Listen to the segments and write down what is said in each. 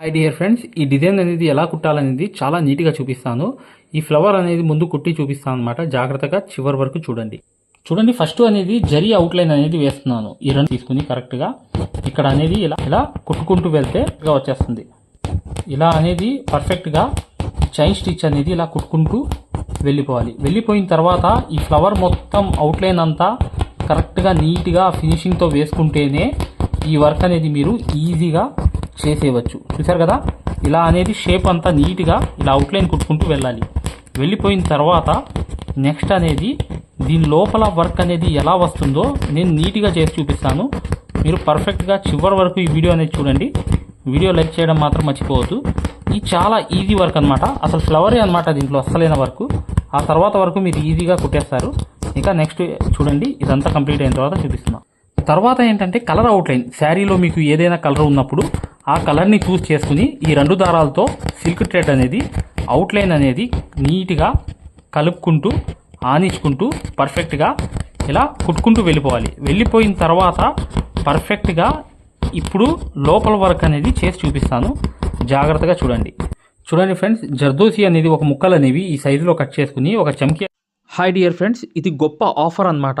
Hi dear friends ఈ design అనేది ఎలా కుట్టాలనేది చాలా నీట్గా చూపిస్తాను. ఈ ఫ్లవర్ అనేది ముందు కుట్టి చూపిస్తాను అనమాట జాగ్రత్తగా చివరి వరకు చూడండి. చూడండి ఫస్ట్ అనేది జరీ అవుట్లైన్ అనేది వేస్తున్నాను. ఈ రెండు తీసుకుని కరెక్ట్గా ఇక్కడ అనేది ఇలా ఇలా కుట్టుకుంటూ వెళ్తే ఇలా వచ్చేస్తుంది. ఇలా అనేది పర్ఫెక్ట్గా చైన్ స్టిచ్ అనేది ఇలా కుట్టుకుంటూ వెళ్ళిపోవాలి. వెళ్ళిపోయిన తర్వాత ఈ ఫ్లవర్ మొత్తం అవుట్లైన్ అంతా కరెక్ట్గా నీట్గా ఫినిషింగ్తో వేసుకుంటేనే ఈ వర్క్ అనేది మీరు ఈజీగా చేసేయవచ్చు. చూసారు కదా? ఇలా అనేది షేప్ అంతా నీట్గా ఇలా అవుట్లైన్ కుట్టుకుంటూ వెళ్ళాలి. వెళ్ళిపోయిన తర్వాత నెక్స్ట్ అనేది దీని లోపల వర్క్ అనేది ఎలా వస్తుందో నేను నీట్గా చేసి చూపిస్తాను. మీరు పర్ఫెక్ట్గా చివరి వరకు ఈ వీడియో అనేది చూడండి. వీడియో లైక్ చేయడం మాత్రం మర్చిపోవద్దు. ఇది చాలా ఈజీ వర్క్ అనమాట అసలు ఫ్లవరే అనమాట దీంట్లో అస్సలైన వర్క్ ఆ తర్వాత వరకు మీరు ఈజీగా కుట్టేస్తారు. ఇంకా నెక్స్ట్ చూడండి. ఇదంతా కంప్లీట్ అయిన తర్వాత చూపిస్తున్నాను తర్వాత ఏంటంటే కలర్ అవుట్లైన్ శారీలో మీకు ఏదైనా కలర్ ఉన్నప్పుడు ఆ కలర్ని చూస్ చేసుకుని ఈ రెండు దారాలతో సిల్క్ థ్రెడ్ అనేది అవుట్లైన్ అనేది నీట్గా కలుపుకుంటూ ఆనించుకుంటూ పర్ఫెక్ట్గా ఇలా కుట్టుకుంటూ వెళ్ళిపోవాలి. వెళ్ళిపోయిన తర్వాత పర్ఫెక్ట్గా ఇప్పుడు లోపల వర్క్ అనేది చేసి చూపిస్తాను. జాగ్రత్తగా చూడండి. చూడండి ఫ్రెండ్స్ జర్దోసి అనేది ఒక ముక్కలు అనేవి ఈ సైజులో కట్ చేసుకుని ఒక చమ్కి హాయ్ డియర్ ఫ్రెండ్స్ ఇది గొప్ప ఆఫర్ అన్నమాట.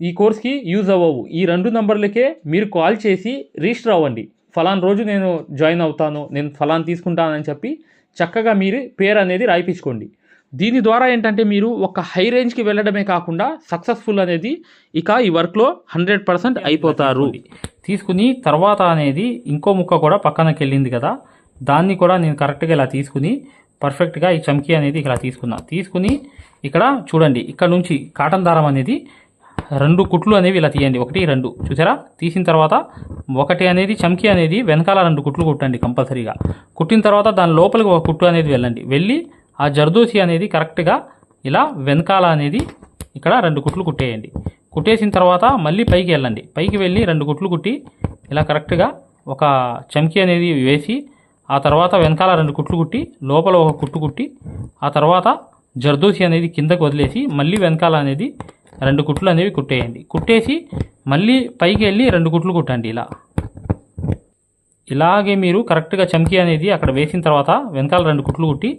ఈ కోర్స్కి యూజ్ అవ్వవు. ఈ రెండు నంబర్లకే మీరు కాల్ చేసి రిజిస్టర్ అవ్వండి ఫలాన్ రోజు నేను జాయిన్ అవుతాను నేను ఫలాన్ తీసుకుంటానని చెప్పి చక్కగా మీరు పేరు అనేది రాయిపించుకోండి. దీని ద్వారా ఏంటంటే మీరు ఒక హై రేంజ్కి వెళ్ళడమే కాకుండా సక్సెస్ఫుల్ అనేది ఇక ఈ వర్క్లో హండ్రెడ్ పర్సెంట్ అయిపోతారు. తీసుకుని తర్వాత అనేది ఇంకో ముక్క కూడా పక్కనకి వెళ్ళింది కదా దాన్ని కూడా నేను కరెక్ట్గా ఇలా తీసుకుని పర్ఫెక్ట్గా ఈ చమ్కీ అనేది ఇలా తీసుకున్నా. తీసుకుని ఇక్కడ చూడండి ఇక్కడ నుంచి కాటన్ దారం అనేది రెండు కుట్లు అనేవి ఇలా తీయండి. ఒకటి రెండు. చూసారా? తీసిన తర్వాత ఒకటి అనేది చమ్కి అనేది వెనకాల రెండు కుట్లు కుట్టండి కంపల్సరీగా. కుట్టిన తర్వాత దాని లోపలికి ఒక కుట్టు అనేది వెళ్ళండి. వెళ్ళి ఆ జర్దోసి అనేది కరెక్ట్గా ఇలా వెనకాల అనేది ఇక్కడ రెండు కుట్లు కుట్టేయండి. కుట్టేసిన తర్వాత మళ్ళీ పైకి వెళ్ళండి. పైకి వెళ్ళి రెండు కుట్లు కుట్టి ఇలా కరెక్ట్గా ఒక చమ్కి అనేది వేసి ఆ తర్వాత వెనకాల రెండు కుట్లు కుట్టి లోపల ఒక కుట్టు కుట్టి ఆ తర్వాత జర్దోసి అనేది కిందకు వదిలేసి మళ్ళీ వెనకాల అనేది రెండు కుట్లు అనేవి కుట్టేయండి. కుట్టేసి మళ్ళీ పైకి వెళ్ళి రెండు కుట్లు కుట్టండి ఇలా. ఇలాగే మీరు కరెక్ట్గా చమ్కీ అనేది అక్కడ వేసిన తర్వాత వెనకాల రెండు కుట్లు కుట్టి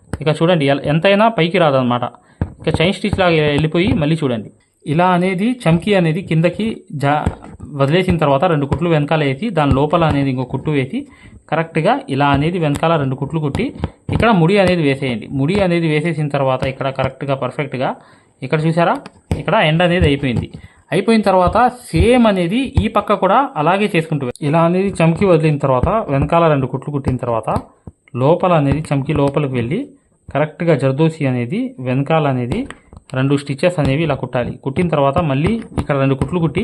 ఇక చూడండి ఎంతైనా పైకి రాదనమాట ఇక చైన్ స్టిచ్ లాగా వెళ్ళిపోయి మళ్ళీ చూడండి. ఇలా అనేది చమ్కీ అనేది కిందకి జా వదిలేసిన తర్వాత రెండు కుట్లు వెనకాల వేసి దాని లోపల అనేది ఇంకో కుట్టు వేసి కరెక్ట్గా ఇలా అనేది వెనకాల రెండు కుట్లు కుట్టి ఇక్కడ ముడి అనేది వేసేయండి. ముడి అనేది వేసేసిన తర్వాత ఇక్కడ కరెక్ట్గా పర్ఫెక్ట్గా ఇక్కడ చూసారా? ఇక్కడ ఎండ్ అనేది అయిపోయింది. అయిపోయిన తర్వాత సేమ్ అనేది ఈ పక్క కూడా అలాగే చేసుకుంటూ ఇలా అనేది చమ్కీ వదిలిన తర్వాత వెనకాల రెండు కుట్లు కుట్టిన తర్వాత లోపల అనేది చమ్కీ లోపలికి వెళ్ళి కరెక్ట్గా జర్దోసి అనేది వెనకాల అనేది రెండు స్టిచెస్ అనేవి ఇలా కుట్టాలి. కుట్టిన తర్వాత మళ్ళీ ఇక్కడ రెండు కుట్లు కుట్టి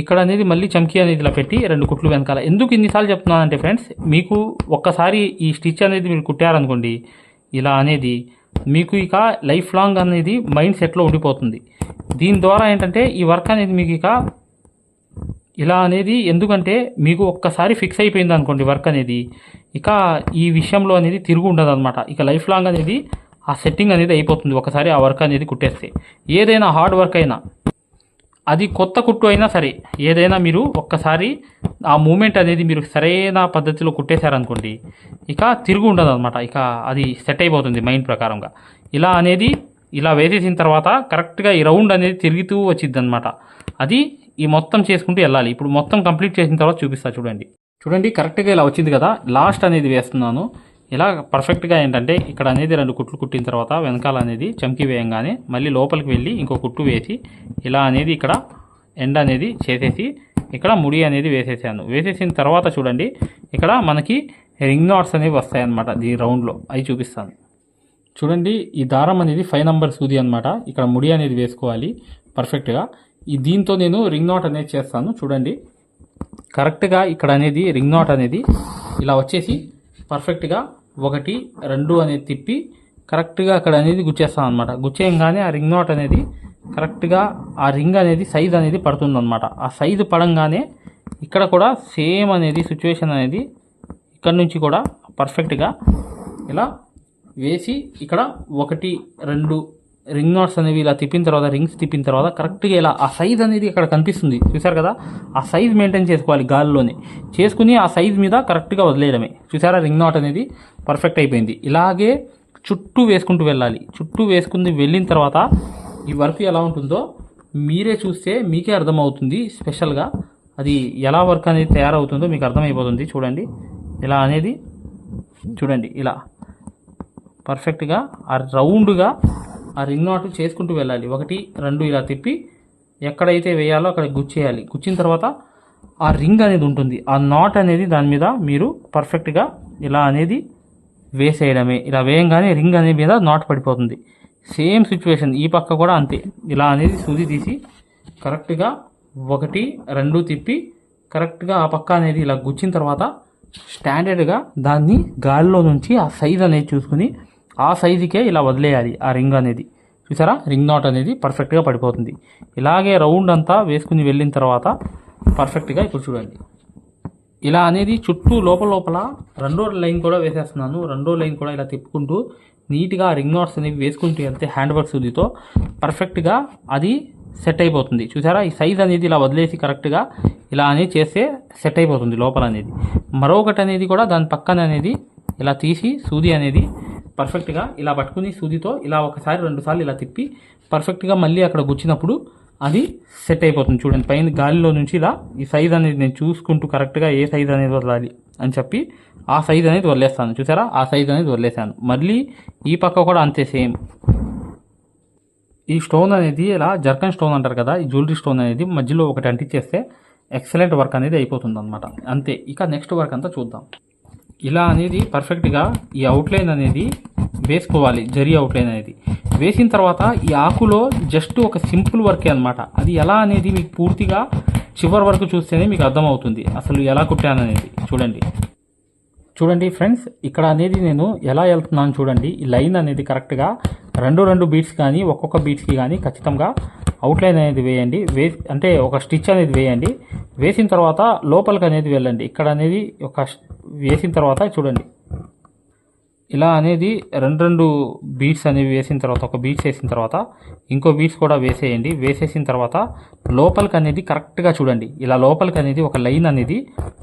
ఇక్కడ అనేది మళ్ళీ చమ్కీ అనేది ఇలా పెట్టి రెండు కుట్లు వెనకాల. ఎందుకు ఇన్నిసార్లు చెప్తున్నానంటే ఫ్రెండ్స్ మీకు ఒక్కసారి ఈ స్టిచ్ అనేది మీరు కుట్టారనుకోండి ఇలా అనేది మీకు ఇక లైఫ్ లాంగ్ అనేది మైండ్ సెట్లో ఉండిపోతుంది. దీని ద్వారా ఏంటంటే ఈ వర్క్ అనేది మీకు ఇక ఇలా అనేది ఎందుకంటే మీకు ఒక్కసారి ఫిక్స్ అయిపోయింది అనుకోండి వర్క్ అనేది ఇక ఈ విషయంలో అనేది తిరుగు ఉండదు అనమాట ఇక లైఫ్ లాంగ్ అనేది ఆ సెట్టింగ్ అనేది అయిపోతుంది. ఒకసారి ఆ వర్క్ అనేది కుట్టేస్తే. ఏదైనా హార్డ్ వర్క్ అయినా అది కొత్త కుట్టు అయినా సరే ఏదైనా మీరు ఒక్కసారి ఆ మూమెంట్ అనేది మీరు సరైన పద్ధతిలో కుట్టేశారనుకోండి ఇక తిరుగు ఉండదు అనమాట ఇక అది సెట్ అయిపోతుంది మైండ్ ప్రకారంగా. ఇలా అనేది ఇలా వేసేసిన తర్వాత కరెక్ట్గా ఈ రౌండ్ అనేది తిరుగుతూ వచ్చింది అనమాట అది ఈ మొత్తం చేసుకుంటూ వెళ్ళాలి. ఇప్పుడు మొత్తం కంప్లీట్ చేసిన తర్వాత చూపిస్తా చూడండి. చూడండి కరెక్ట్గా ఇలా వచ్చింది కదా. లాస్ట్ అనేది వేస్తున్నాను. ఇలా పర్ఫెక్ట్గా ఏంటంటే ఇక్కడ అనేది రెండు కుట్లు కుట్టిన తర్వాత వెనకాల అనేది చమ్కి వేయంగానే మళ్ళీ లోపలికి వెళ్ళి ఇంకో కుట్టు వేసి ఇలా అనేది ఇక్కడ ఎండ్ అనేది చేసేసి ఇక్కడ ముడి అనేది వేసేసాను. వేసేసిన తర్వాత చూడండి ఇక్కడ మనకి రింగ్ నాట్స్ అనేవి వస్తాయన్నమాట ఈ రౌండ్లో అవి చూపిస్తాను. చూడండి ఈ దారం అనేది ఫైవ్ నెంబర్ సూది అనమాట ఇక్కడ ముడి అనేది వేసుకోవాలి పర్ఫెక్ట్గా ఈ దీంతో నేను రింగ్ నాట్ అనేది చేస్తాను. చూడండి కరెక్ట్గా ఇక్కడ అనేది రింగ్ నాట్ అనేది ఇలా వచ్చేసి పర్ఫెక్ట్గా ఒకటి రెండు అనేది తిప్పి కరెక్ట్గా అక్కడ అనేది గుచ్చేస్తాను అనమాట గుచ్చేయంగానే ఆ రింగ్ నాట్ అనేది కరెక్ట్గా ఆ రింగ్ అనేది సైజ్ అనేది పడుతుందన్నమాట. ఆ సైజు పడంగానే ఇక్కడ కూడా సేమ్ అనేది సిచ్యువేషన్ అనేది ఇక్కడ నుంచి కూడా పర్ఫెక్ట్గా ఇలా వేసి ఇక్కడ ఒకటి రెండు రింగ్ నాట్స్ అనేవి ఇలా తిప్పిన తర్వాత రింగ్స్ తిప్పిన తర్వాత కరెక్ట్గా ఇలా ఆ సైజ్ అనేది ఇక్కడ కనిపిస్తుంది. చూసారు కదా? ఆ సైజ్ మెయింటైన్ చేసుకోవాలి గాలిలోనే. చేసుకుని ఆ సైజ్ మీద కరెక్ట్గా వదిలేయడమే. చూసారా రింగ్ నాట్ అనేది పర్ఫెక్ట్ అయిపోయింది. ఇలాగే చుట్టూ వేసుకుంటూ వెళ్ళాలి. చుట్టూ వేసుకుని వెళ్ళిన తర్వాత ఈ వర్క్ ఎలా ఉంటుందో మీరే చూస్తే మీకే అర్థమవుతుంది స్పెషల్గా అది ఎలా వర్క్ అనేది తయారవుతుందో మీకు అర్థమైపోతుంది. చూడండి. ఇలా అనేది చూడండి. ఇలా పర్ఫెక్ట్గా ఆ రౌండ్గా ఆ రింగ్ నాట్లు చేసుకుంటూ వెళ్ళాలి. ఒకటి రెండు ఇలా తిప్పి ఎక్కడైతే వేయాలో అక్కడ గుచ్చేయాలి. గుచ్చిన తర్వాత ఆ రింగ్ అనేది ఉంటుంది. ఆ నాట్ అనేది దాని మీద మీరు పర్ఫెక్ట్గా ఇలా అనేది వేసేయడమే. ఇలా వేయంగానే రింగ్ అనేది మీద నాట్ పడిపోతుంది. సేమ్ సిచ్యువేషన్ ఈ పక్క కూడా అంతే. ఇలా అనేది సూది తీసి కరెక్ట్గా ఒకటి రెండు తిప్పి కరెక్ట్గా ఆ పక్క అనేది ఇలా గుచ్చిన తర్వాత స్టాండర్డ్గా దాన్ని గాలిలో నుంచి ఆ సైజ్ అనేది చూసుకుని ఆ సైజుకే ఇలా వదిలేయాలి ఆ రింగ్ అనేది. చూసారా? రింగ్ నాట్ అనేది పర్ఫెక్ట్గా పడిపోతుంది. ఇలాగే రౌండ్ అంతా వేసుకుని వెళ్ళిన తర్వాత పర్ఫెక్ట్గా ఇప్పుడు చూడండి. ఇలా అనేది చుట్టూ లోపల లోపల రెండో లైన్ కూడా వేసేస్తున్నాను. రెండో లైన్ కూడా ఇలా తిప్పుకుంటూ నీట్గా రింగ్ నాట్స్ అనేవి వేసుకుంటూ వెళ్తే హ్యాండ్ వర్క్ సూదితో పర్ఫెక్ట్గా అది సెట్ అయిపోతుంది. చూసారా? ఈ సైజ్ అనేది ఇలా వదిలేసి కరెక్ట్గా ఇలా అనేది చేస్తే సెట్ అయిపోతుంది లోపల అనేది. మరొకటి అనేది కూడా దాని పక్కన అనేది ఇలా తీసి సూది అనేది పర్ఫెక్ట్గా ఇలా పట్టుకుని సూదితో ఇలా ఒకసారి రెండు సార్లు ఇలా తిప్పి పర్ఫెక్ట్గా మళ్ళీ అక్కడ గుచ్చినప్పుడు అది సెట్ అయిపోతుంది చూడండి. పైన గాలిలో నుంచి ఇలా ఈ సైజ్ అనేది నేను చూసుకుంటూ కరెక్ట్గా ఏ సైజ్ అనేది వదలాలి అని చెప్పి ఆ సైజ్ అనేది వదిలేస్తాను. చూసారా? ఆ సైజ్ అనేది వదిలేసాను మళ్ళీ ఈ పక్క కూడా అంతే సేమ్ ఈ స్టోన్ అనేది ఇలా జర్కన్ స్టోన్ అంటారు కదా ఈ జ్యువెలరీ స్టోన్ అనేది మధ్యలో ఒకటి అంటించేస్తే ఎక్సలెంట్ వర్క్ అనేది అయిపోతుంది అనమాట అంతే. ఇక నెక్స్ట్ వర్క్ అంతా చూద్దాం. ఇలా అనేది పర్ఫెక్ట్గా ఈ అవుట్లైన్ అనేది వేసుకోవాలి జరీ అవుట్లైన్ అనేది. వేసిన తర్వాత ఈ ఆకులో జస్ట్ ఒక సింపుల్ వర్కే అనమాట అది ఎలా అనేది మీకు పూర్తిగా చివరి వరకు చూస్తేనే మీకు అర్థమవుతుంది. అసలు ఎలా కుట్టాననేది చూడండి. చూడండి ఫ్రెండ్స్ ఇక్కడ అనేది నేను ఎలా వెళ్తున్నాను చూడండి. ఈ లైన్ అనేది కరెక్ట్గా రెండు రెండు బీట్స్ కానీ ఒక్కొక్క బీట్స్కి కానీ ఖచ్చితంగా అవుట్లైన్ అనేది వేయండి. వే అంటే ఒక స్టిచ్ అనేది వేయండి. వేసిన తర్వాత లోపలికి అనేది వెళ్ళండి. ఇక్కడ అనేది ఒక వేసిన తర్వాత చూడండి. ఇలా అనేది రెండు రెండు బీట్స్ అనేవి వేసిన తర్వాత ఒక బీట్స్ వేసిన తర్వాత ఇంకో బీట్స్ కూడా వేసేయండి. వేసేసిన తర్వాత లోపలికి అనేది కరెక్ట్గా చూడండి. ఇలా లోపలికి అనేది ఒక లైన్ అనేది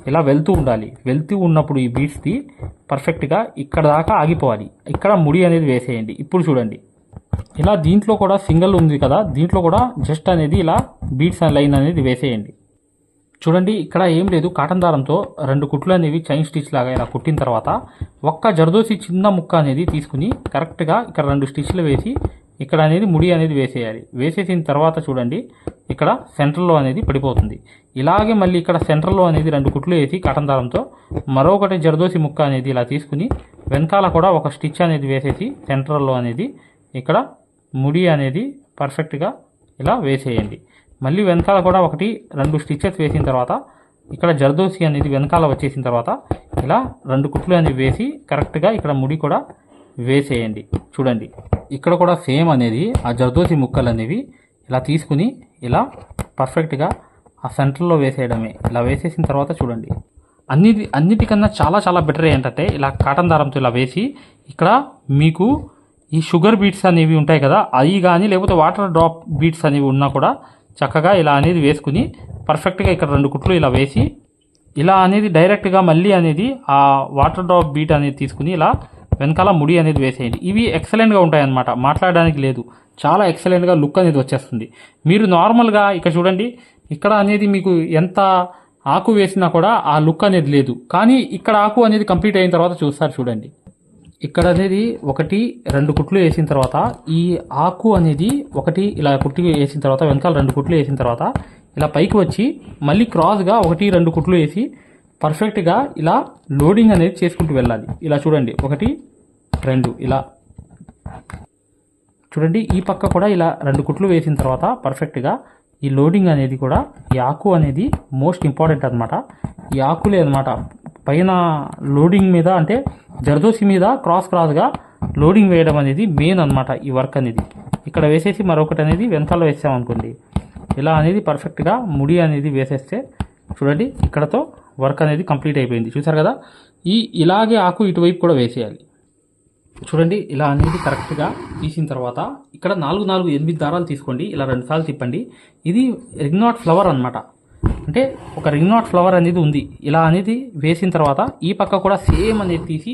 ఇలా వెళ్తూ ఉండాలి. వెళ్తూ ఉన్నప్పుడు ఈ బీట్స్ది పర్ఫెక్ట్గా ఇక్కడ దాకా ఆగిపోవాలి. ఇక్కడ ముడి అనేది వేసేయండి. ఇప్పుడు చూడండి. ఇలా దీంట్లో కూడా సింగిల్ ఉంది కదా. దీంట్లో కూడా జస్ట్ అనేది ఇలా బీట్స్ లైన్ అనేది వేసేయండి. చూడండి ఇక్కడ ఏం లేదు. కాటన్ దారంతో రెండు కుట్లు అనేవి చైన్ స్టిచ్ లాగా ఇలా కుట్టిన తర్వాత ఒక్క జరదోసి చిన్న ముక్క అనేది తీసుకుని కరెక్ట్గా ఇక్కడ రెండు స్టిచ్లు వేసి ఇక్కడ అనేది ముడి అనేది వేసేయాలి. వేసేసిన తర్వాత చూడండి ఇక్కడ సెంటర్లో అనేది పడిపోతుంది. ఇలాగే మళ్ళీ ఇక్కడ సెంటర్లో అనేది రెండు కుట్లు వేసి కాటన్ దారంతో మరొకటి జరదోసి ముక్క అనేది ఇలా తీసుకుని వెనకాల కూడా ఒక స్టిచ్ అనేది వేసేసి సెంటర్లో అనేది ఇక్కడ ముడి అనేది పర్ఫెక్ట్గా ఇలా వేసేయండి. మళ్ళీ వెనకాల కూడా ఒకటి రెండు స్టిచ్చెస్ వేసిన తర్వాత ఇక్కడ జర్దోసి అనేది వెనకాల వచ్చేసిన తర్వాత ఇలా రెండు కుట్లు అనేది వేసి కరెక్ట్గా ఇక్కడ ముడి కూడా వేసేయండి. చూడండి ఇక్కడ కూడా సేమ్ అనేది ఆ జర్దోసి ముక్కలు అనేవి ఇలా తీసుకుని ఇలా పర్ఫెక్ట్గా ఆ సెంటర్లో వేసేయడమే. ఇలా వేసేసిన తర్వాత చూడండి అన్ని అన్నిటికన్నా చాలా చాలా బెటర్ ఏంటంటే ఇలా కాటన్ దారంతో ఇలా వేసి ఇక్కడ మీకు ఈ షుగర్ బీట్స్ అనేవి ఉంటాయి కదా అవి కానీ లేకపోతే వాటర్ డ్రాప్ బీట్స్ అనేవి ఉన్నా కూడా చక్కగా ఇలా అనేది వేసుకుని పర్ఫెక్ట్గా ఇక్కడ రెండు కుట్లు ఇలా వేసి ఇలా అనేది డైరెక్ట్గా మళ్ళీ అనేది ఆ వాటర్ డ్రాప్ బీట్ అనేది తీసుకుని ఇలా వెనకాల ముడి అనేది వేసేయండి. ఇవి ఎక్సలెంట్గా ఉంటాయి అన్నమాట మాట్లాడడానికి లేదు. చాలా ఎక్సలెంట్గా లుక్ అనేది వచ్చేస్తుంది. మీరు నార్మల్గా ఇక్కడ చూడండి ఇక్కడ అనేది మీకు ఎంత ఆకు వేసినా కూడా ఆ లుక్ అనేది లేదు. కానీ ఇక్కడ ఆకు అనేది కంప్లీట్ అయిన తర్వాత చూస్తారు చూడండి. ఇక్కడ అనేది ఒకటి రెండు కుట్లు వేసిన తర్వాత ఈ ఆకు అనేది ఒకటి ఇలా కుట్టి వేసిన తర్వాత వెనకాల రెండు కుట్లు వేసిన తర్వాత ఇలా పైకి వచ్చి మళ్ళీ క్రాస్గా ఒకటి రెండు కుట్లు వేసి పర్ఫెక్ట్గా ఇలా లోడింగ్ అనేది చేసుకుంటూ వెళ్ళాలి. ఇలా చూడండి. ఒకటి రెండు ఇలా. చూడండి. ఈ పక్క కూడా ఇలా రెండు కుట్లు వేసిన తర్వాత పర్ఫెక్ట్గా ఈ లోడింగ్ అనేది కూడా ఈ ఆకు అనేది మోస్ట్ ఇంపార్టెంట్ అనమాట ఈ ఆకులే అనమాట పైన లోడింగ్ మీద అంటే జర్దోసి మీద క్రాస్ క్రాస్గా లోడింగ్ వేయడం అనేది మెయిన్ అనమాట ఈ వర్క్ అనేది. ఇక్కడ వేసేసి మరొకటి అనేది వెనకాల వేసామనుకోండి ఇలా అనేది పర్ఫెక్ట్గా ముడి అనేది వేసేస్తే చూడండి ఇక్కడతో వర్క్ అనేది కంప్లీట్ అయిపోయింది. చూసారు కదా? ఈ ఇలాగే ఆకు ఇటువైపు కూడా వేసేయాలి. చూడండి ఇలా అనేది కరెక్ట్గా తీసిన తర్వాత ఇక్కడ నాలుగు నాలుగు ఎనిమిది దారాలు తీసుకోండి ఇలా రెండు సార్లు తిప్పండి. ఇది రింగ్ నాట్ ఫ్లవర్ అన్నమాట. అంటే ఒక రింగ్ నాట్ ఫ్లవర్ అనేది ఉంది. ఇలా అనేది వేసిన తర్వాత ఈ పక్క కూడా సేమ్ అనేది తీసి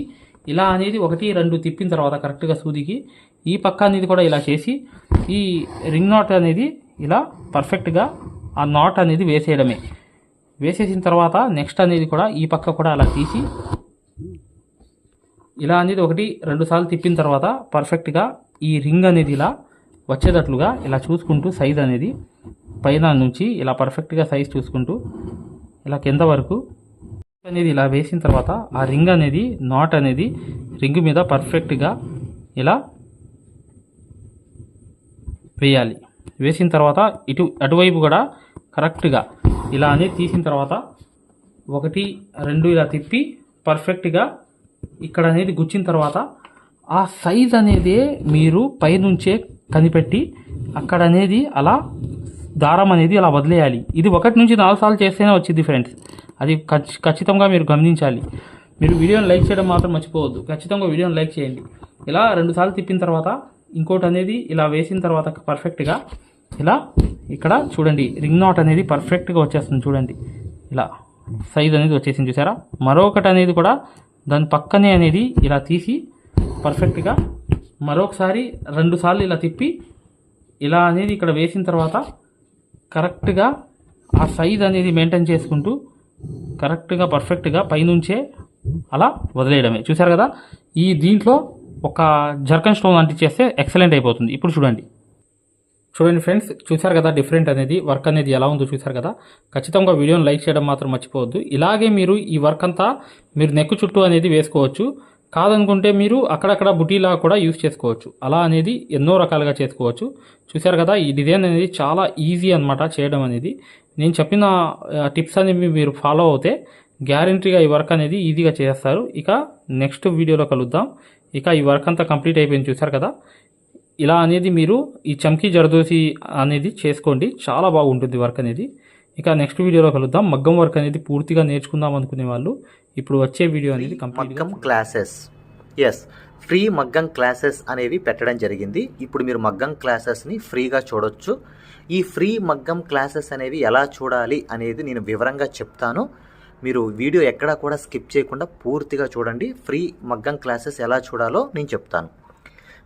ఇలా అనేది ఒకటి రెండు తిప్పిన తర్వాత కరెక్ట్గా సూదికి ఈ పక్క అనేది కూడా ఇలా చేసి ఈ రింగ్ నాట్ అనేది ఇలా పర్ఫెక్ట్గా ఆ నాట్ అనేది వేసేయడమే. వేసేసిన తర్వాత నెక్స్ట్ అనేది కూడా ఈ పక్క కూడా అలా తీసి ఇలా అనేది ఒకటి రెండు సార్లు తిప్పిన తర్వాత పర్ఫెక్ట్గా ఈ రింగ్ అనేది ఇలా వచ్చేటట్లుగా ఇలా చూసుకుంటూ సైజ్ అనేది పైన నుంచి ఇలా పర్ఫెక్ట్గా సైజ్ చూసుకుంటూ ఇలా కింద వరకు అనేది ఇలా వేసిన తర్వాత ఆ రింగ్ అనేది నాట్ అనేది రింగ్ మీద పర్ఫెక్ట్గా ఇలా వేయాలి. వేసిన తర్వాత ఇటు అటువైపు కూడా కరెక్ట్గా ఇలా అనేది తీసిన తర్వాత ఒకటి రెండు ఇలా తిప్పి పర్ఫెక్ట్గా ఇక్కడ అనేది గుచ్చిన తర్వాత ఆ సైజ్ అనేది మీరు పైనుంచే కనిపెట్టి అక్కడ అనేది అలా దారం అనేది అలా వదిలేయాలి. ఇది ఒకటి నుంచి నాలుగు సార్లు చేస్తేనే వచ్చింది ఫ్రెండ్స్ అది ఖచ్చితంగా మీరు గమనించాలి. మీరు వీడియోని లైక్ చేయడం మాత్రం మర్చిపోవద్దు. ఖచ్చితంగా వీడియోని లైక్ చేయండి. ఇలా రెండు సార్లు తిప్పిన తర్వాత ఇంకోటి అనేది ఇలా వేసిన తర్వాత పర్ఫెక్ట్గా ఇలా ఇక్కడ చూడండి రింగ్ నాట్ అనేది పర్ఫెక్ట్గా వచ్చేస్తుంది చూడండి. ఇలా సైజ్ అనేది వచ్చేసింది చూసారా? మరొకటి అనేది కూడా దాని పక్కనే అనేది ఇలా తీసి పర్ఫెక్ట్గా మరొకసారి రెండుసార్లు ఇలా తిప్పి ఇలా అనేది ఇక్కడ వేసిన తర్వాత కరెక్ట్గా ఆ సైజ్ అనేది మెయింటైన్ చేసుకుంటూ కరెక్ట్గా పర్ఫెక్ట్గా పైనుంచే అలా వదిలేయడమే. చూసారు కదా? ఈ దీంట్లో ఒక జర్కన్ స్టోన్ అంటించేస్తే ఎక్సలెంట్ అయిపోతుంది. ఇప్పుడు చూడండి. చూడండి ఫ్రెండ్స్ చూశారు కదా డిఫరెంట్ అనేది వర్క్ అనేది ఎలా ఉందో చూశారు కదా. ఖచ్చితంగా వీడియోని లైక్ చేయడం మాత్రం మర్చిపోవద్దు. ఇలాగే మీరు ఈ వర్క్ అంతా మీరు నెక్ చుట్టూ అనేది వేసుకోవచ్చు. కాదనుకుంటే మీరు అక్కడక్కడ బుటీలా కూడా యూస్ చేసుకోవచ్చు. అలా అనేది ఎన్నో రకాలుగా చేసుకోవచ్చు. చూశారు కదా ఈ డిజైన్ అనేది చాలా ఈజీ అన్నమాట చేయడం అనేది. నేను చెప్పిన టిప్స్ అనేవి మీరు ఫాలో అవుతే గ్యారంటీగా ఈ వర్క్ అనేది ఈజీగా చేస్తారు ఇక నెక్స్ట్ వీడియోలో కలుద్దాం. ఇక ఈ వర్క్ అంతా కంప్లీట్ అయిపోయింది చూశారు కదా. ఇలా అనేది మీరు ఈ చమ్కీ జరదోసి అనేది చేసుకోండి. చాలా బాగుంటుంది వర్క్ అనేది. ఇక నెక్స్ట్ వీడియోలో కలుద్దాం. మగ్గం వర్క్ అనేది పూర్తిగా నేర్చుకుందాం అనుకునే వాళ్ళు ఇప్పుడు వచ్చే వీడియో అనేది మగ్గం క్లాసెస్ ఎస్ ఫ్రీ మగ్గం క్లాసెస్ అనేవి పెట్టడం జరిగింది. ఇప్పుడు మీరు మగ్గం క్లాసెస్ని ఫ్రీగా చూడొచ్చు. ఈ ఫ్రీ మగ్గం క్లాసెస్ అనేవి ఎలా చూడాలి అనేది నేను వివరంగా చెప్తాను. మీరు వీడియో ఎక్కడా కూడా స్కిప్ చేయకుండా పూర్తిగా చూడండి. ఫ్రీ మగ్గం క్లాసెస్ ఎలా చూడాలో నేను చెప్తాను.